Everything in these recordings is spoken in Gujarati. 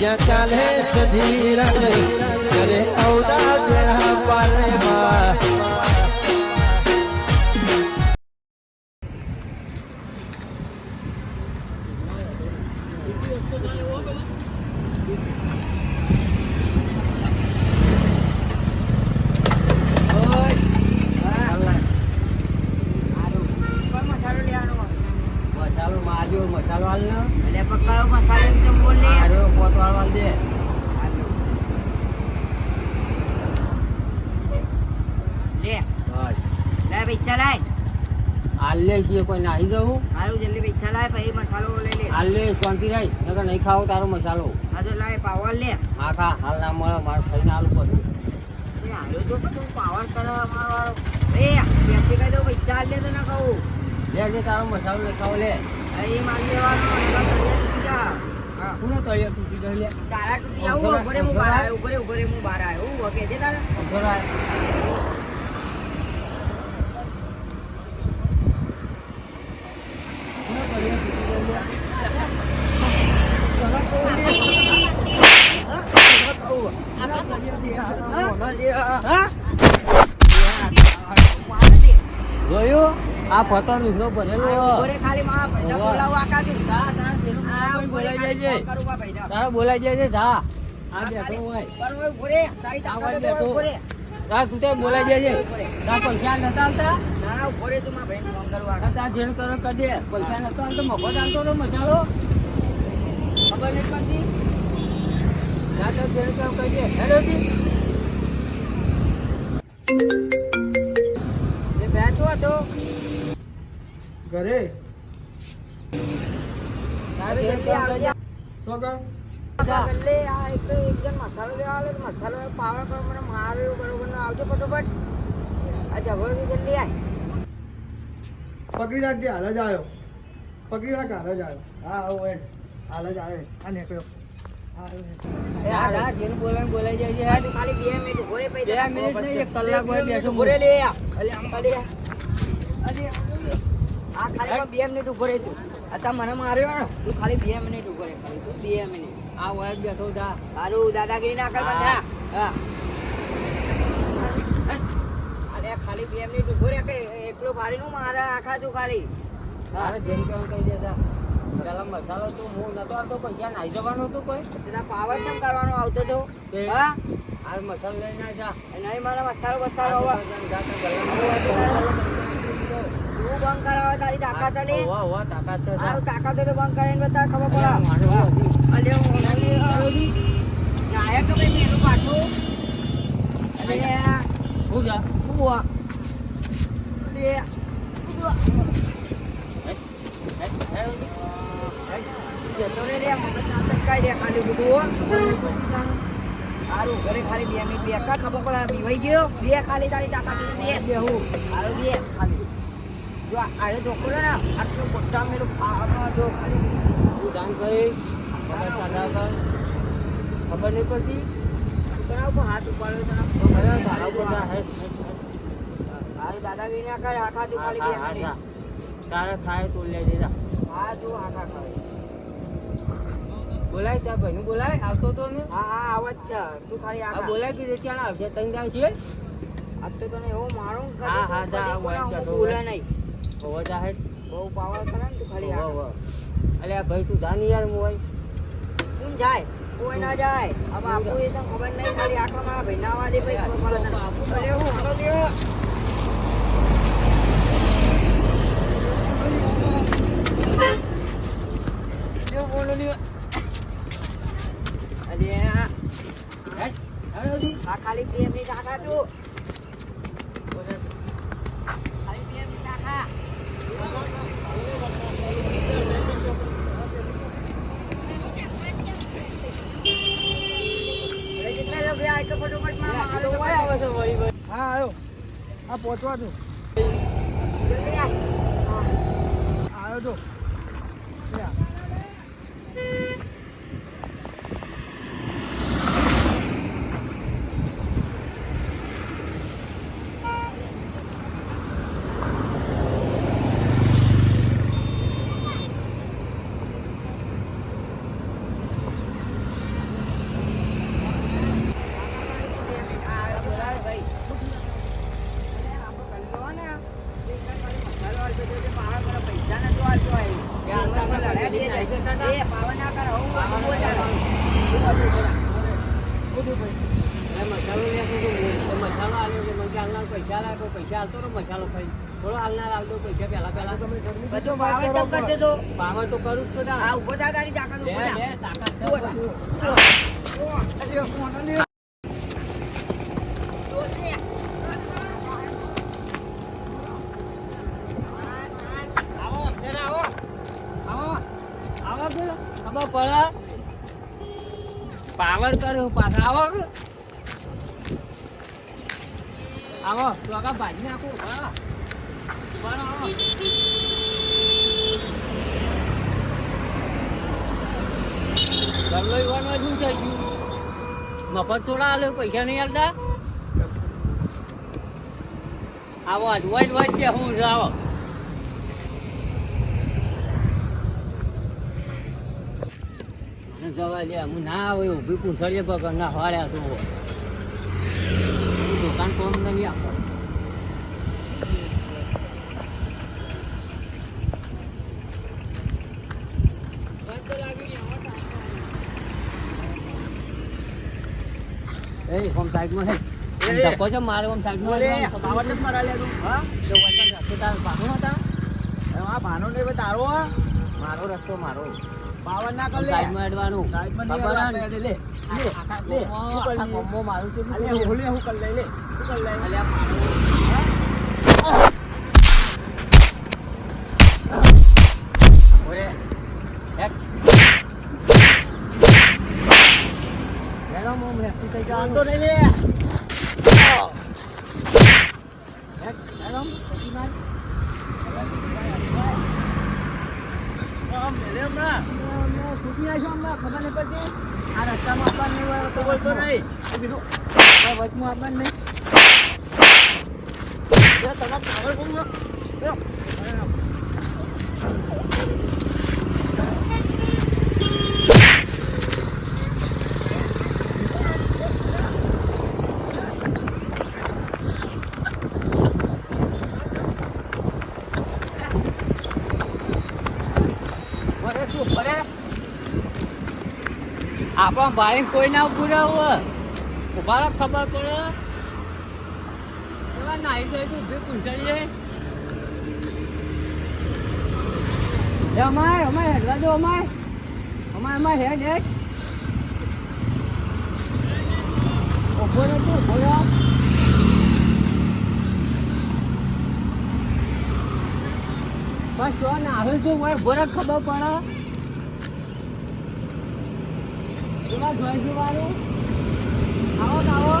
જ્યાં ચાલે સધીરજ કરે અવડા બેડા પારે માં મસાલો લેવાનો મસાલો માર્યો મસાલો હાલ ને એટલે પકાયો મસાલો એમ તેમ બોલ ને માર્યો પોતવાળ વાળ દે લે બસ લે પૈસા લાય હાલ લે છીએ કોઈ નાહી જવું મારું જલ્દી પૈસા લાય પછી મસાલો લઈ લે. આલે શાંતિ રહી નકર નહીં ખાવો તારો મસાલો. હા તો લાય પાવર લે. હા ખા. હાલ ના મળે મારો ખાઈને હાલ પડે એ હાલો તો કશું પાવર કરે અમારો વાળો. એ વ્યક્તિ કહી દઉં પૈસા આલે તો ના કહું લે જે તારો મસાલો લઈ ખાવો લે. એ માલ લેવાનો એમાં તળિયે તૂટી જા. હા. કોને તળિયે તૂટી ગઈ લે? તારા તૂટી આવું ઉભરે હું બહાર આવ્યો ઉભરે ઉભરે હું બહાર આવ્યો હું કે છે તારા આય. કોને તળિયે તૂટી ગઈ લે? હા? જોયું આ પતો વીઘનો ભરેલો ઉભરે ખાલી મારા ભાઈને ઊભો. બોલાવો આકાશું. જા, જા, જેનું હા, કોઈ ઉભરે બોલાઈ ખાલી જાય? ફોન કરું મારા ભાઈને. તારા બોલાઈ જાય છે. જા આ બેઠો હોય. તો તું તે બોલાઈ જાય છે. પૈસા નતા આવતા ના, ના, ઉભરે તું મારા ભાઈને ફોન કરવા આકાશ. જેણ કરો પૈસા નતો આવતો મફત આવતો તો મસાલો ખબર નહીં પડતી? ઘરે? મસાલો લેવા આવે મસાલો પર મને માર્યો બરોબર નો આવજો ફટોફટ. આ ઝઘડો થી જલ્દી આય. પકડી રાખજે હાલ જ આવ્યો. પકડી રાખ હાલ જ આવ્યો. હા આવો હાલ જ આવ્યો. આ નીકળ્યો. બે મિનિટ ઊભો રે પછી બે તને મિનિટ ખબર નહીં, એક પડશે. કલાક બે હોય મિનિટ બેઠું ઊભો રે હું. લે આ. અલે આમ અલે આ. અલે આ ખાલી પણ બે મિનિટ ઊભો રે તું. અત્યારે મને માર્યો તું ખાલી બે મિનિટ ઊભો રે તું બે મિનિટ. આ વયસ બેઠો જા. તારું દાદાગીરી ના કર બંધા. હા. અરે ખાલી બે મિનિટ ઊભો રે કે એકલો ભારી નું મારે આખા તું ખાલી. હા. જેમ કેવું કહી દે જા. પેલા મસાલો તો હું નતો આવતો પૈસા નાઈ જવાનું હતું કોઈ તારા પાવર કેમ કરવાનો આવતો તો. હા આ મસાલો જા નહીં મારા મસાલો મસાલો હવે. તું બંધ કરાવે તારી તાકાત લે હોવા, તાકાત છે, આ તાકાત હોય તો બંધ કરીને બતાવ ખબર પડે અલે હું કે ભાઈ મેરું પાછું અરે હું જા. હું આ અરે હેટ, હેટ, હેટ. ખાલી ખબર પડે બીવાઈ ખાલી ખાલી જો જો ખાલી પડતી હાથ ઉપાડ્યો તને અરે, જા, દાદાગીરી ના કરે આખા તું ખાલી બે જા. થાય તો લઈ જઈ હા તું આખા કરે બોલાય ત્યાં ભાઈનું બોલાય આવતો તો ને? હા હા આવત છે. તું ખાલી આ બોલાય કે ક્યાં આવશે તઈ જાય છે? તો તને એવો મારું હા, હા, જા, હું હોય. નહીં. હોવા જા હેટ બહુ પાવર કરે ને તું ખાલી આખા હોવા. અલ્યા ભાઈ તું જાની યાર યાર મોય તું જાય. કોઈ ના જાય. આ બાપુ એ તને ખબર નહીં ખાલી આખા મારા ભાઈ ના વાદે ભાઈ ખબર પડે તને અલે હું હાલો બોલો લ્યો અરે આ ખાલી બે મિનિટ આખા તું ખાલી બે ની અલ્યા, આ તો. આવ્યો હા પૈસા લાગો પૈસા હાલતો ને મસાલો ખાઈ થોડો હાલનાર આવતો પૈસા પેલા પેલા બધો પાવર તો કરી દેજો પાવર તો કરું જ તો ના ઊભો થા તારી તાકાત ઊભો થા તાકાત પાવર કર્યો, પાછા આવો આવો, તો આગળ ભાજી નાખો. હા. શું થઈ ગયું? મફત થોડા આલે, પૈસા નહીં હાલતા આવો, આજ વાત કે હું, આવો. જવા દે હું ના આવે ભીખું પૂછડીએ પકડ ના દુકાન નહીં આપો એ સાઈડમાં હે. ધક્કો છે મારે હોમ સાઈડમાં બોલે, પાવર ચમ મારા લે તું? હા? રસ્તે તારે ભાગવું હતા એમ ભાનો નહીં ભાઈ તારો હે? મારો રસ્તો મારો પાવર ના કર લે. સાઈડમાં સાઈડમાં નહીં? લે, લે. કરી લે? લે, હું કરી લે. અલ્યા મારું ઓરે મોમ જવાનું વાંધો નહીં લે. હેટ હેડો પછી માર આમ લે લે હમણાં. ખબર નહીં પડતી? આ રસ્તામાં આપવાનું નહીં. બોલતો નહીં. બીજું. વચમાં આપવાનું નહીં. લે, તમારે પાવર કોણ છે? લે. વરે શું ફરે આપણા ભાઈ કોઈ ના રહે ઊભા ખબર પડે. એવા નાહી જાય તો ઊભી પૂછાઈએ અમાય અમાય હેડવા દો, અમાય. અમાય અમાય હેડ હેડ. ઊભો રહે તું ઊભો બસ જો નાહે છું હોય, ઊભો ખબર પડે. એવા જોઈ જોવાનું આવો. આવો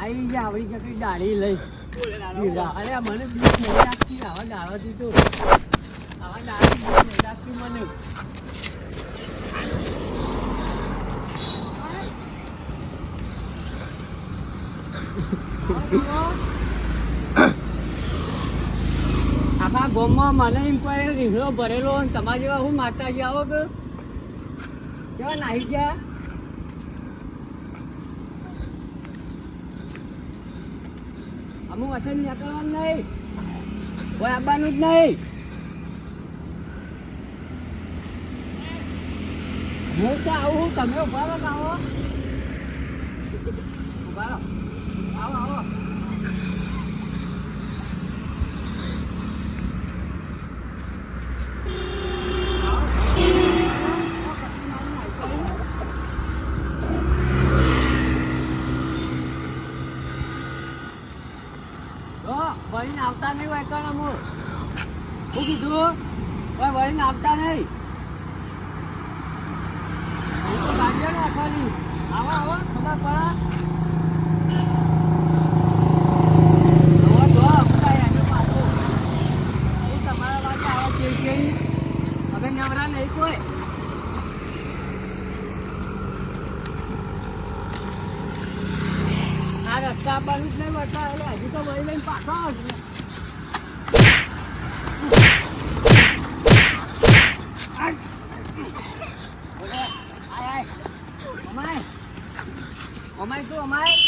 આવી ગયા આવડી શકે દાઢી લઈ. અરે મને બીક નહીં લાગતી. આવા દાડાથી દીધો. આવા દાડાથી બીક નહીં લાગતી મને. આખા ગોમમાં મને એમ કોઈ રીંગણો ભરેલો તમારા જેવા હું માતાજી આવો કે? કેવા નાહી ગયા? અમુક વચન નીકળવાનું નહીં. કોઈ આવવાનું જ નહીં. હું તો આવું તમે ઊભા રહો આવો. ઊભા રહો. વળીને આવતા નહીં હોય કોઈ વળીને આવતા નહીં. ગાડીઓ નાખવાની આવો આવો ખબર પડે જોવો, જોવો, બધા એનો પાછો. એ તમારા પાસે આવા છે કે હવે નવરા નહીં કોઈ આ રસ્તા આવવાનું જ નહીં વળતા એટલે હજી તો વળી લઈને પાછો આવશે બોલે, આય આય અમાય અમાય શું અમાય